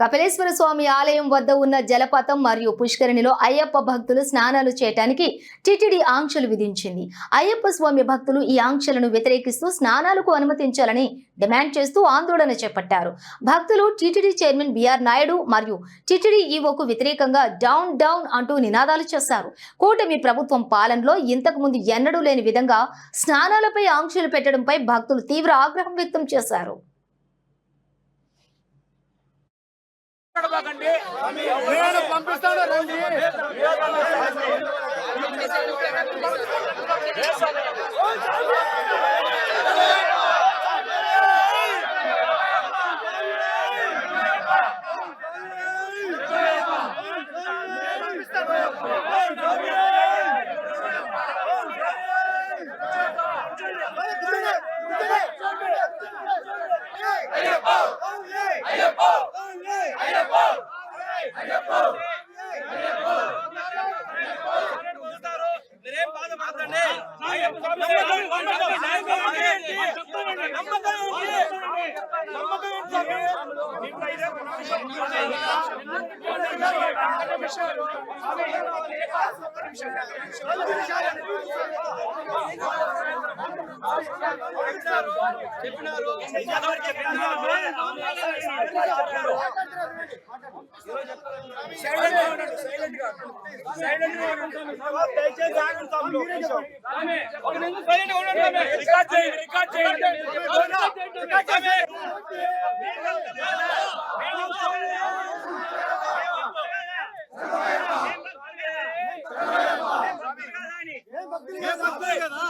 కపిలేశ్వర స్వామి ఆలయం వద్ద ఉన్న జలపాతం మరియు పుష్కరిణిలో అయ్యప్ప భక్తులు స్నానాలు చేయటానికి టిటిడి ఆంక్షలు విధించింది. అయ్యప్ప స్వామి భక్తులు ఈ ఆంక్షలను వ్యతిరేకిస్తూ స్నానాలకు అనుమతించాలని డిమాండ్ చేస్తూ ఆందోళన చేపట్టారు. భక్తులు టిటిడి చైర్మన్ బిఆర్ నాయుడు మరియు టిటిడి ఈవోకు వ్యతిరేకంగా డౌన్ డౌన్ అంటూ నినాదాలు చేశారు. కూటమి ప్రభుత్వం పాలనలో ఇంతకు ముందు ఎన్నడూ లేని విధంగా స్నానాలపై ఆంక్షలు పెట్టడంపై భక్తులు తీవ్ర ఆగ్రహం వ్యక్తం చేశారు. మాట్లాడబాకండి. నేను పంపిస్తాను రండి మీరేం నమ్మకం చెప్పినారు రికార్డ్ చేయండి రికార్డ్ చేయండి రికార్డ్ చేయండి. కదా